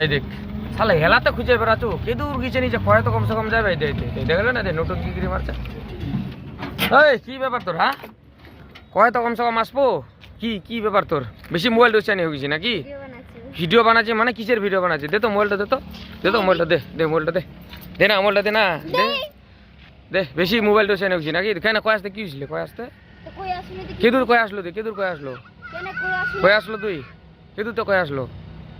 এই দেখ শালা হেলাতে খুঁজে বেড়াচ্ছ কে দূর গিয়েছে নিচে? কয় তো কমসে কম যাবে? দে দেখলে না দে নতুন কিগিরি মারছে। এই কি ব্যাপার তোর হ্যাঁ? কয় তো কমসে কম আসব? কি কি ব্যাপার তোর? বেশি মোবাইল দোষানি হয়ে গেছি নাকি? ভিডিও বানাচ্ছি মানে কিসের ভিডিও বানাচ্ছি? দে তো মোবাইলটা দে তো। দে তো মোবাইলটা দে দে মোবাইলটা দে। দে না মোবাইলটা দে না। দে। দে। বেশি মোবাইল দোষানি হয়ে গেছি নাকি? কেন কয় আসতে কি হয়েছিল? কয় আসতে? কে দূর কয় আসলো তুই? কে দূর কয় আসলো? কয় আসলো তুই? কে দূর তো কয় আসলো?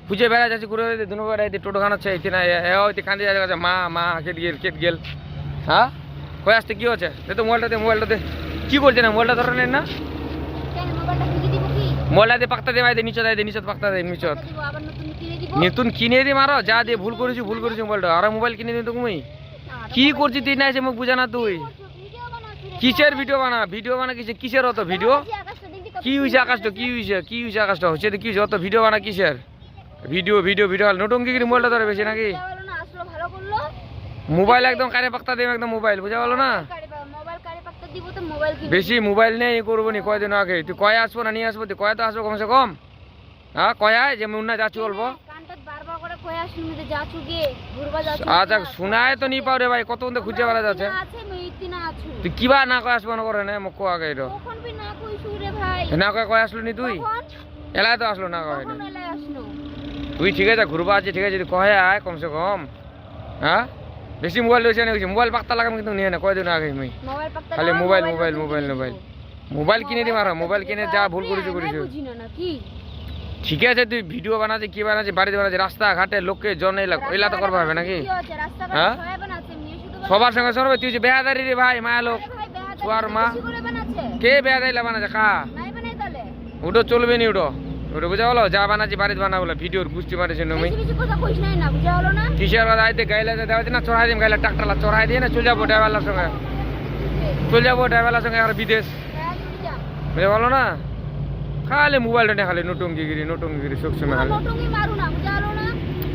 খুঁজে বেড়া যাচ্ছি ঘুরে দুনো বেড়া এতে টোটো খানাচ্ছে এতে না হইতে কান্দি যাচ্ছে মা মা কেট গেল কেট গেল। হ্যাঁ? কয় আসতে কি হচ্ছে? দে তো মোবাইলটা দে মোবাইলটা দে। কি করছে না মোবাইলটা ধরে নেন না। মোবাইলটা দিয়ে পাক্তা দে ভাই দে নিচত দে নিচে পাক্তা দে নিচত নতুন কিনে দি মারো যা দিয়ে ভুল করেছি ভুল করেছি মোবাইলটা। আর মোবাইল কিনে দিন তুমি। কি করছিস তুই না এসে মুখ বুঝা না তুই। কিসের ভিডিও বানা? ভিডিও বানা কিসের কিসের অত ভিডিও কি হয়েছে আকাশটা? কি হয়েছে কি হয়েছে আকাশটা? হচ্ছে কি হয়েছে অত ভিডিও বানা কিসের? Video video video. নটঙ্কি কিনে মোবাইলটা ধরে বেশি নাকি? মোবাইল একদম কারে পাক্তা দেব একদম মোবাইল। বুঝা গেলো না? বেশি মোবাইল নেই ই করব নি কয়দিন আগে? তুই কয় আসব না নিয়ে আসব? তুই কয় তো আসব কমসে কম। হ্যাঁ কয় আয় যে মুন্না যাচ্ছি বলব। আচ্ছা শোনায় তো নি পাও রে ভাই কত খুঁজে বেড়া যাচ্ছে? তুই কিবা না কয় আসব না করে না মোক কোয়া আগে এটা না কয় কয় আসলো নি তুই এলায় তো আসলো না কয় না। তুই ঠিক আছে ঘুরবা আছে ঠিক আছে যদি কহে আয় কমসে কম। হ্যাঁ বেশি মোবাইল রয়েছে না মোবাইল পাক্তা লাগাম কিন্তু নিয়ে না কয়দিন আগে মুই খালি mobile mobile mobile mobile mobile. কিনে দি মারা মোবাইল কিনে যা ভুল করেছি করেছি। ঠিক আছে তুই ভিডিও বানাচ্ছি কি বানাচ্ছি বাড়িতে বানাচ্ছি রাস্তাঘাটে লোককে জন এলা তো করবা হবে নাকি? হ্যাঁ? সবার সঙ্গে সরবে তুই যে বেহাদারি রে ভাই মায়া লোক ছোয়ার মা। কে বেহাদারিলা বানাচ্ছে? কা ওটা চলবে নি ওটা ওটা বুঝা বলো যা বানাচ্ছি বাড়িতে বানা বলে ভিডিওর বুঝতে পারছি না আমি কিসের কথা আইতে গাইলে দেওয়া না চড়াই দিম গাইলে ট্রাক্টারলা চড়াই দিয়ে না চলে যাব ড্রাইভারলার সঙ্গে। চলে যাব ড্রাইভারলার সঙ্গে আর বিদেশ। বুঝে বলো না? খালি মোবাইলটা নিয়ে খালি নটঙ্গিগিরি নটঙ্গিগিরি সবসময় খালি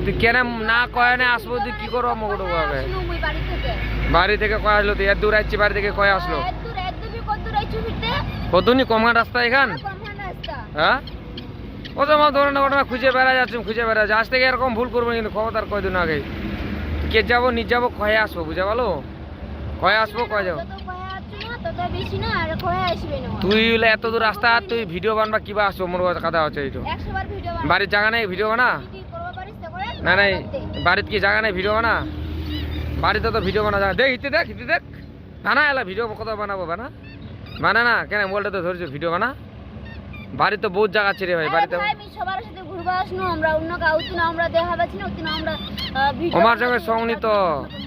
তুই কেন না কয় না আসব তুই কি করব আমাকে আগে বাড়ি থেকে। কয় আসলো তুই? এত দূর আসছি বাড়ি থেকে কয় আসলো? কতনি কমা রাস্তা এখান? হ্যাঁ? ও তো আমার ধরনের ঘটনা খুঁজে বেড়া যাচ্ছে খুঁজে বেড়া যাচ্ছে। আজ থেকে এরকম ভুল করব না কিন্তু খবরদার কয়দিন আগে। কে যাব নিজ যাব কয়ে আসব বুঝা ভালো কয়ে আসব কয়ে যাব। তুই এত দূর রাস্তা তুই ভিডিও বানবা কিবা আসব মোর কথা হচ্ছে এইটো। বাড়ির জায়গা নেই ভিডিও বানা? না নাই। বাড়িতে। কি জায়গা নেই ভিডিও বানা? বাড়িতে তো ভিডিও বানা দেখ ইতে দেখ ইতে দেখ। বানা এলা ভিডিও কত বানাবো বানা? বানা না কেন? মোবাইলটা তো ধরছো ভিডিও বানা? বাড়িতে তো বহুত জায়গা রে ভাই বাড়িতে সবার সাথে ঘুরবা আসনো আমরা অন্য কাউকে না আমরা দেখা পাচ্ছি না আমরা ভিডিও আমার সঙ্গে সঙ্গ নিত।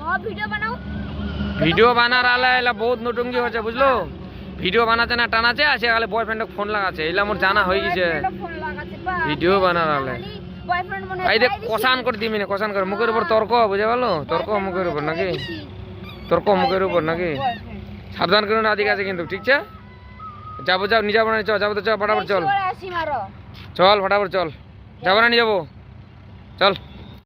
মহা ভিডিও বানাও। ভিডিও বানার আলা এলা বহুত নটঙ্গি হচ্ছে বুঝলো? ভিডিও বানাতে না টানাছে আছে আলে বয়ফ্রেন্ডকে ফোন লাগাচ্ছে এলা মোর জানা হয়ে গেছে। ভিডিও বানার আলে। বয়ফ্রেন্ড মনে এই দেখ কষান করে দিবি না কষান করে মুখের উপর তর্ক বুঝে পারল? তর্ক মুখের উপর নাকি? তর্ক মুখের উপর নাকি? সাবধান করে না দিকে আছে কিন্তু ঠিক আছে? যাব যাও নিয়ে যাব না চল যাব তো চল ফটাফট চল। চল ফটাফট চল। যাব না নিয়ে যাব। চল।